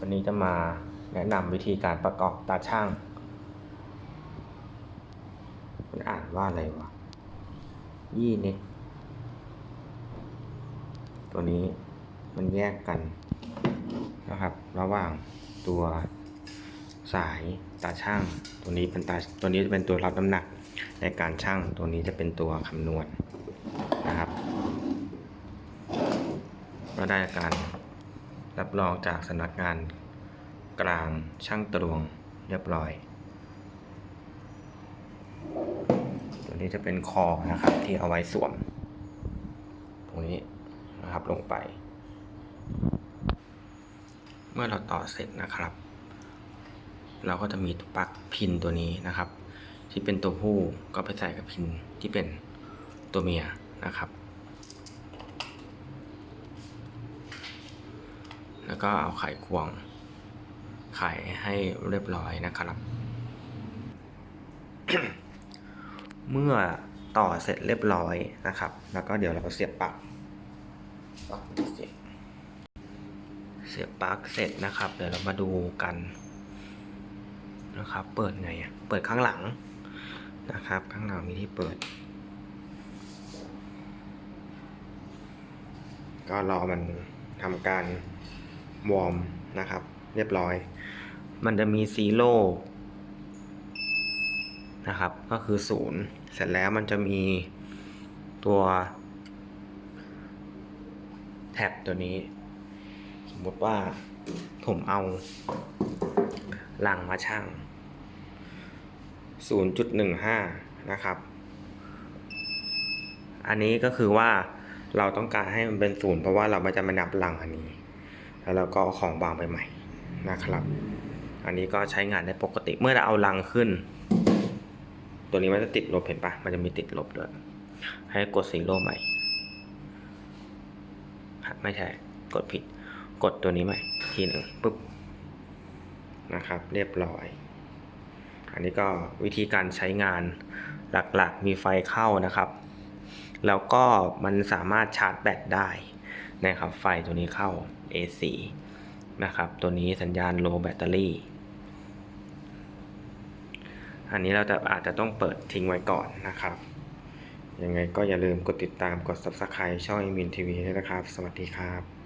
วันนี้จะมาแนะนำวิธีการประกอบตาช่าง มันอ่านว่าอะไรวะ ยี่เน็ตตัวนี้มันแยกกันนะครับ ระหว่างตัวสายตาช่าง ตัวนี้เป็นตาตัวนี้จะเป็นตัวรับน้ำหนักในการช่างตัวนี้จะเป็นตัวคำนวณนะครับ ก็ได้การ รับรองจากสำนักงานกลางช่างตวงเรียบร้อย ตัวนี้จะเป็นคอนะครับที่เอาไว้สวม ตรงนี้นะครับลงไป เมื่อเราต่อเสร็จนะครับ เราก็จะมีตัวปลั๊กพินตัวนี้นะครับ ที่เป็นตัวผู้ก็ไปใส่กับพินที่เป็นตัวเมียนะครับ แล้วก็เอาไข่ควง ไข่ให้เรียบร้อยนะครับ เมื่อต่อเสร็จเรียบร้อยนะครับ แล้วก็เดี๋ยวเราก็เสียบปลั๊กเสียบปลั๊กเสร็จนะครับ เดี๋ยวเรามาดูกันนะครับ เปิดไงเปิดข้างหลังนะครับ ข้างหลังมีที่เปิด ก็รอมันทำการ วอร์มนะครับ เรียบร้อย มันจะมีซีโร่นะครับ ก็คือศูนย์เสร็จแล้วมันจะมีตัวแท็บตัวนี้ สมมติว่าผมเอาหลังมาช่าง 0.15 นะครับ อันนี้ก็คือว่าเราต้องการให้มันเป็นศูนย์เพราะว่าเราไม่จะมานับหลังอันนี้ แล้วเราก็เอาของวางไปใหม่นะครับ อันนี้ก็ใช้งานได้ปกติเมื่อเราเอาลังขึ้น ตัวนี้มันจะติดลบเห็นปะมันจะมีติดลบด้วยให้กดซีโร่ใหม่ ไม่ใช่ กดผิด กดตัวนี้ใหม่ ทีหนึ่งปุ๊บนะครับ เรียบร้อย อันนี้ก็วิธีการใช้งานหลักๆ มีไฟเข้านะครับ แล้วก็มันสามารถชาร์จแบตได้ นะครับ ไฟตัวนี้เข้า AC นะครับ ตัวนี้สัญญาณ low battery อันนี้เราจะอาจจะต้องเปิดทิ้งไว้ก่อนนะครับ ยังไงก็อย่าลืมกดติดตามกด subscribe ช่อง e m i n TV ด้วยนะครับ สวัสดีครับ